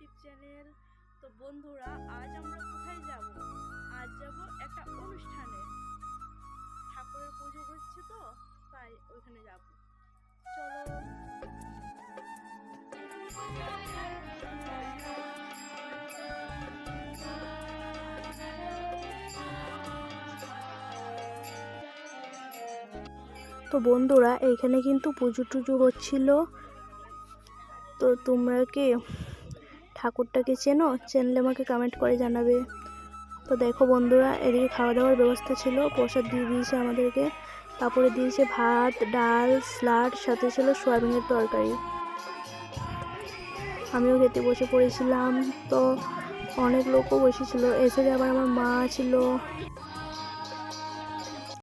YouTube channel. তো বন্ধুরা, আজ আমরা কোথায় যাব? আজ যাব একটা অনুষ্ঠানে। ঠাকুরের পুজো হচ্ছে তো, তাই ওইখানে যাব। চলো। তো বন্ধুরা এইখানে কিন্তু পুজো টুজো হচ্ছিল। তো তোমরা কি? ঠাকুরটাকে চেনো, চেনলে আমাকে কমেন্ট করে জানাবে। তো দেখো বন্ধুরা, এদিকে খাওয়া দাওয়ার ব্যবস্থা ছিল, প্রসাদ দিয়ে দিয়েছে আমাদেরকে। তারপরে দিয়েছে ভাত, ডাল স্যালাড সাথে ছিল সোয়াবিনের তরকারি। আমিও খেতে বসে পড়েছিলাম, তো অনেক লোকও বসেছিল। এসে আবার আমার মা ছিল।